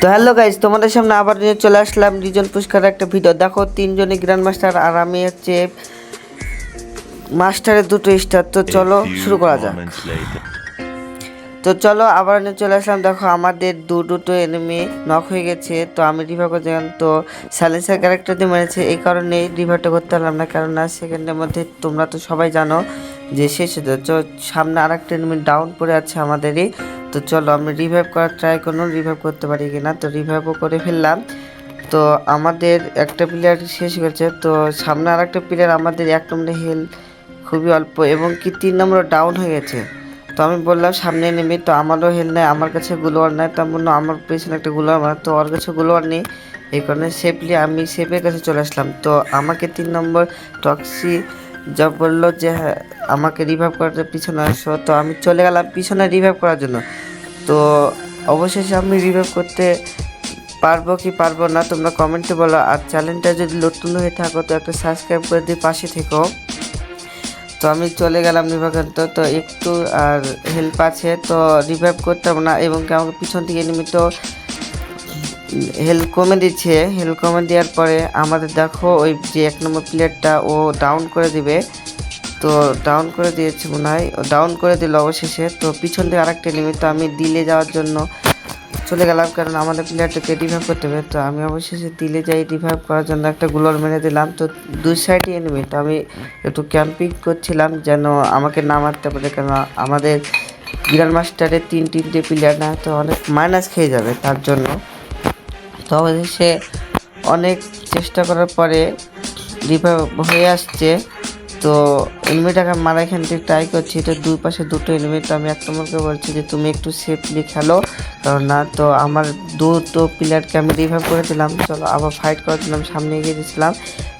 তো hello guys তোমাদের সামনে আবার নিয়ে চলে আসলাম রিজন পুষ্কারের একটা ভিডিও দেখো তিনজনই গ্র্যান্ড মাস্টার আর আমি হচ্ছে মাস্টারের দুটো স্টার তো চলো শুরু করা যাক। তো চলো আবার নিয়ে চলে আসলাম। দেখো আমাদের দু দুটো এনিমি নক হয়ে গেছে। তো আমি রিভার করতে তো সাইলেন্সার ক্যারেক্টার দিয়ে মেরেছে। এই কারণে রিভারটা করতে পারলাম না কেননা সেকেন্ডের মধ্যে তোমরা তো সবাই জানো যে শেষ সামনে আর একটা এনিমি ডাউন পড়ে আছে আমাদেরই। তো চলো আমি রিভাইভ করার ট্রাই করুন রিভাইভ করতে পারি কিনা। তো রিভাইভও করে ফেললাম। তো আমাদের একটা প্লেয়ার শেষ করেছে তো সামনে আর একটা প্লেয়ার আমাদের এক নম্বরে হেল খুবই অল্প এবং কি তিন নম্বর ডাউন হয়ে গেছে। তো আমি বললাম, সামনে নেমে তো আমারও হেল নেই, আমার কাছে গুলোয়ার নেই। তো আমি আমার পেছনে একটা গুলোয়ার মার তো ওর কাছে গুলোয়ার নেই। এই কারণে সেফলি আমি সেফের কাছে চলে আসলাম। তো আমাকে তিন নম্বর টক্সি যা বলল যে হ্যাঁ, আমাকে রিভাইভ করার পিছনে আসো। তো আমি চলে গেলাম পিছনে রিভাইভ করার জন্য। তো অবশেষে আমি রিভাইভ করতে পারব কি পারব না তোমরা কমেন্টে বলো। আর চ্যানেলটা যদি নতুন হয়ে থাকো তো একটা সাবস্ক্রাইব করে দিয়ে পাশে থেকো। তো আমি চলে গেলাম রিভাইভ তো একটু আর হেল্প আছে তো রিভাইভ করতে হবে না এবং কি আমাকে পিছন থেকে নিমিত হেল্প কমে দিচ্ছে। হেল্প কমে দেওয়ার পরে আমাদের দেখো ওই যে এক নম্বর প্লেয়ারটা ও ডাউন করে দিবে। তো ডাউন করে দিয়েছে মনে হয়। ডাউন করে দিল অবশেষে। তো পিছন থেকে আরেকটা নিমিত আমি দিলে যাওয়ার জন্য চলে গেলাম। কারণ আমাদের প্লেয়ারটাকে রিভাইভ করতে হবে। তো আমি অবশেষে দিলে যাই রিভাইভ করার জন্য একটা গুলোর মেরে দিলাম। তো দুই সাইডে এনিমি তো আমি একটু ক্যাম্পিং করছিলাম যেন আমাকে না মারতে পারে। কারণ আমাদের গ্র্যান্ড মাস্টারের তিন তিনটে প্লেয়ার না, তো অনেক মাইনাস খেয়ে যাবে তার জন্য। তো অবশেষে অনেক চেষ্টা করার পরে রিভাইভ হয়ে আসছে। তো এনিমিটাকে মারা এখান থেকে ট্রাই করছি। তো দুই পাশে দুটো এনিমি তো আমি এক নম্বরকে বলছি যে তুমি একটু সেফলি খেলো। কারণ না তো আমার দুটো প্লেয়ারকে আমি রিভাইভ করে দিলাম। চলো আবার ফাইট করে দিলাম সামনে এগিয়ে দিয়েছিলাম।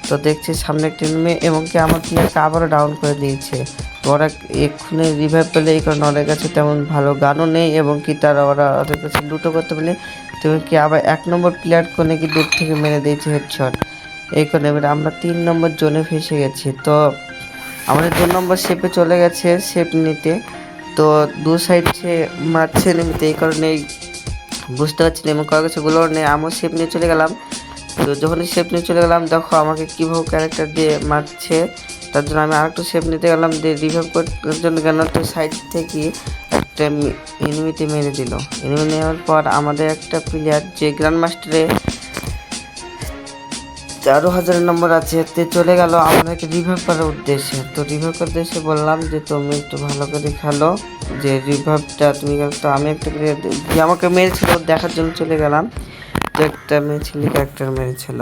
তো দেখছি সামনে একটা এনিমি এবং কি আমার প্লেয়ারকে আবারও ডাউন করে দিয়েছে। তো ওরা এক্ষুনি রিভাইভ পেলে এই কারণে ওদের কাছে তেমন ভালো গানও নেই এবং কি তারা ওরা ওদের কাছে লুটো করতে পারে তুমি কি আবার এক নম্বর প্লেয়ার কোনে কি দূর থেকে মেরে দিয়েছে হেডশট এই কারণে এবার আমরা তিন নম্বর জোনে ফেসে গেছি। তো আমাদের দু নম্বর শেপে চলে গেছে শেপ নিতে। তো দু সাইড সে মারছে নিতে এই কারণে বুঝতে পারছি না এবং কারও কাছে গুলো নেই। আমিও শেপ নিয়ে চলে গেলাম। তো যখনই শেপ নিয়ে চলে গেলাম, দেখো আমাকে কীভাবে ক্যারেক্টার দিয়ে মারছে। তার জন্য আমি আরেকটু শেপ নিতে গেলাম, দিয়ে রিভাইভ করার জন্য গেল তো সাইড থেকে একটা এনিমিতে মেরে দিল। এনিমি নেওয়ার পর আমাদের একটা প্লেয়ার যে গ্র্যান্ড মাস্টারে তেরো হাজার নম্বর আছে, তে চলে গেল আমাদেরকে রিভাইভ করার উদ্দেশ্যে। তো রিভাইভ করতে এসে বললাম যে, তুমি একটু ভালো করে খেলো। যে রিভাইভটা তুমি তো আমি একটা যে আমাকে মেরেছিল, দেখার জন্য চলে গেলাম। যে একটা মেয়ে ছেলে ক্যারেক্টার মেরেছিল।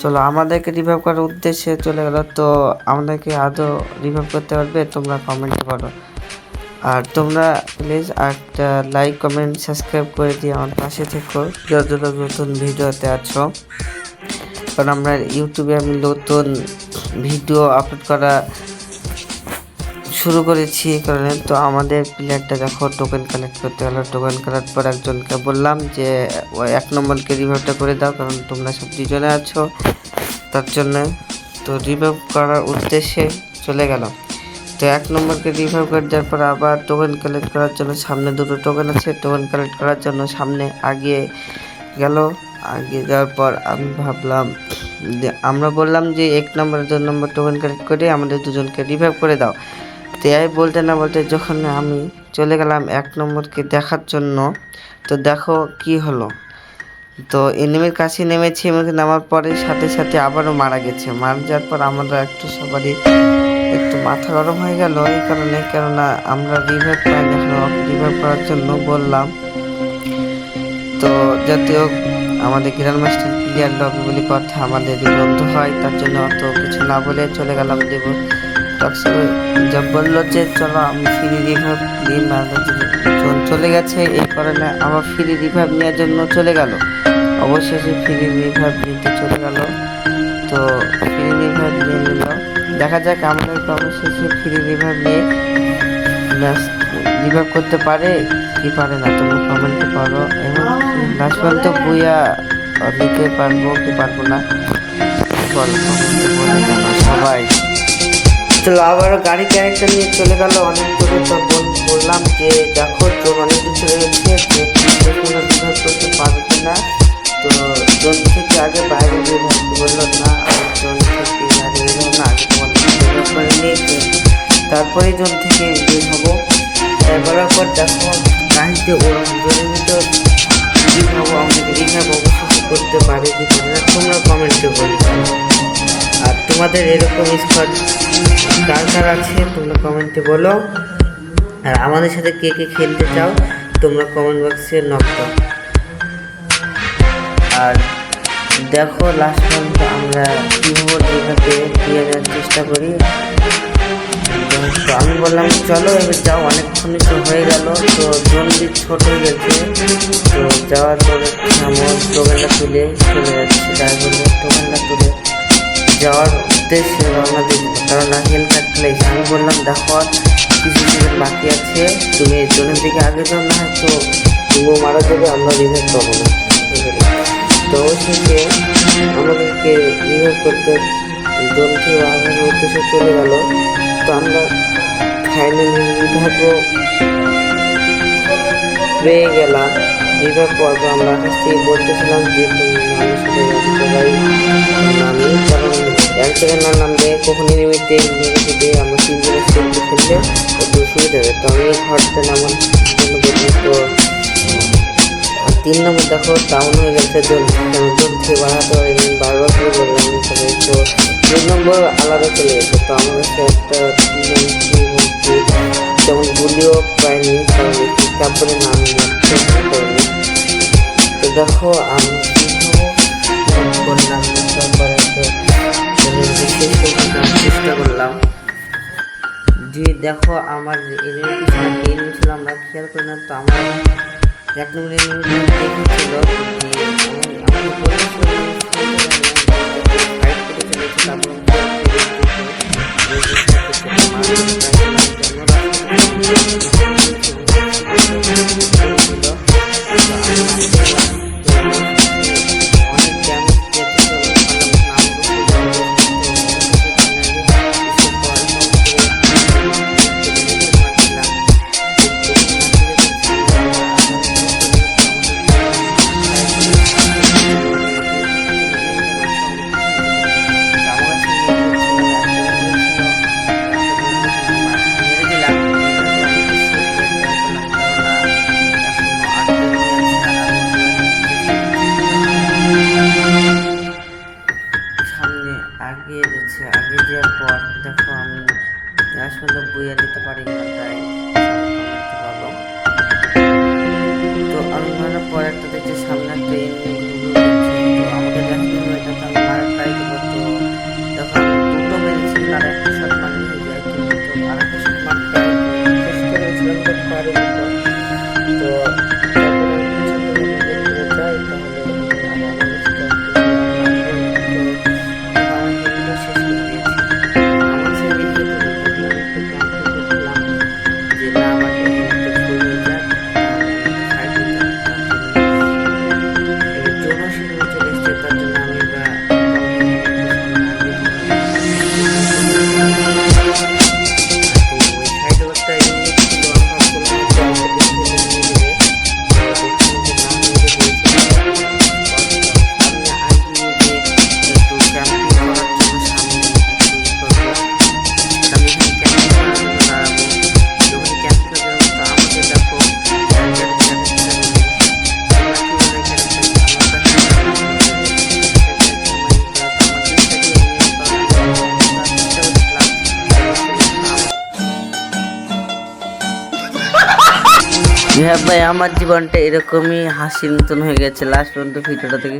চলো, আমাদেরকে রিভাইভ করার উদ্দেশ্যে চলে গেল। তো আমাদেরকে আদৌ রিভাইভ করতে পারবে? তোমরা কমেন্ট করো আর তোমরা প্লিজ একটা লাইক কমেন্ট সাবস্ক্রাইব করে দিয়ে আমার পাশে থেকো যত নতুন ভিডিওতে আছো। কারণ আমরা ইউটিউবে আমি নতুন ভিডিও আপলোড করা শুরু করেছি এই কারণে। তো আমাদের প্লেয়ারটা দেখো টোকেন কালেক্ট করতে গেলো। টোকেন কালেক্ট পর একজনকে বললাম যে, ও এক নম্বরকে রিভাইভটা করে দাও কারণ তোমরা সব দুজনে আছো। তার জন্য তো রিভাইভ করার উদ্দেশ্যে চলে গেল তো এক নম্বরকে রিভাইভ করে দেওয়ার পর আবার টোকেন কালেক্ট করার জন্য সামনে দুটো টোকেন আছে টোকেন কালেক্ট করার জন্য সামনে আগিয়ে গেল। আগে যাওয়ার পর আমি ভাবলাম যে আমরা বললাম যে এক নম্বর দু নম্বর টোকেন কালেক্ট করে আমাদের দুজনকে রিভাইভ করে দাও। তো এই বলতে না বলতে যখন আমি চলে গেলাম এক নম্বরকে দেখার জন্য, তো দেখো কি হলো। তো এনিমির কাছে নেমেছি এমনকি নামার পরে সাথে সাথে আবারও মারা গেছে। মারা যাওয়ার পর আমরা একটু সবারই একটু মাথা গরম হয়ে গেল, এই কারণে, কেননা আমরা রিভাইভ পাই এখন। রিভাইভ করার জন্য বললাম। তো জাতীয় আমাদের গ্র্যান্ড মাস্টার প্লেয়ার লবি বলে কথা আমাদের বন্ধু হয়, তার জন্য অত কিছু না বলে চলে গেলাম দেব যা বলল যে, চলো, আমি ফ্রি রিভাইভ দিন চলে গেছে। এই কারণে আমার ফ্রি রিভাইভ নেওয়ার জন্য চলে গেল। অবশেষে ফ্রি রিভাইভ নিতে চলে গেল। তো ফ্রি রিভাইভ নিয়ে নিল। দেখা যাক আমরা আমাদের অবশেষে ফ্রি রিভাইভ নিয়ে ম্যাচ রিভাইভ করতে পারে কি পারে না। তোমরা কমেন্টে করো। এবং লাস্ট পর্যন্ত বইয়া নিতে পারব কি পারব না সবাই। চলো আবার গাড়ি ক্যারেক্টার নিয়ে চলে গেল। অনেক দূরে তো বললাম যে, দেখো তারপরে জোন থেকে বের হব। বলার পর ওরম জোনের ভিতর আমাদের রিহাব অবশ্যই করতে পারে, কি পারে না তোমরা কমেন্টে বলবে আর তোমাদের এরকম স্কোয়াড কার কার আছে, তোমরা কমেন্টে বলো। আর আমাদের সাথে কে কে খেলতে চাও, তোমরা কমেন্ট বক্সে নক দাও আর দেখো লাস্ট পর্যন্ত আমরা কীভাবে যেভাবে দিয়ে চেষ্টা করি। তো আমি বললাম, চলো, এবার যাও। অনেকক্ষণই তো হয়ে গেল, তো জলদি ছোট হয়ে গেছে। তো যাওয়ার পরে আমার টোকেনটা তুলে চলে যাচ্ছে ড্রাইভার টোকেনটা তুলে। যাওয়ার উদ্দেশ্যে রওনা কারণ হেল কাট প্লেস আমি বললাম, দেখো কিছু সেকেন্ড বাকি আছে, তুমি জনের দিকে আগে যাও, না তো তুমিও মারা যাবে, আমরা রিভাইভ পাবো না। তো অবশেষে আমাদেরকে রিভাইভ করতে জন থেকে আগানোর উদ্দেশ্যে চলে গেল। তো আমরা ফাইনালি রিভাইভও পেয়ে গেলাম। রিভাইভ পর্ব আমরা থেকে বলতেছিলাম যে নামি, কারণ এক জায়গায় না নামলে কখন মেরে দিবে আমরা তিনজনের সেলফি খেললে একটু হবে তো আমি ঘরতে নামার জন্য তো তিন নম্বর দেখো টাউন হয়ে গেছে জোন থেকে বাড়াতে পারিনি, বারবার করে বললাম তো দুই নম্বর আলাদা চলে গেছে। তো আমার কাছে একটা যেমন গুলিও পাইনি কারণ একটি কাপড়ে নাম করিনি তো দেখো, আমি তারপরে চেষ্টা করলাম যে দেখো আমার এনিমি আমরা খেয়াল করি না, তো আমার এক নম্বর দেখেছিল করে চলেছে, আগে যাচ্ছে আগে যাওয়ার পর দেখো আমি আসলে বইয়ে দিতে পারি না, তাই তো আমি মনে পর একটা দেখছি সামনে একটা এমনি আমাকে দেখতে হবে এটা তো আমি ভাই আমার জীবনটা এরকমই হাসির মতন হয়ে গেছে। লাস্ট পর্যন্ত ভিডিওটা থেকে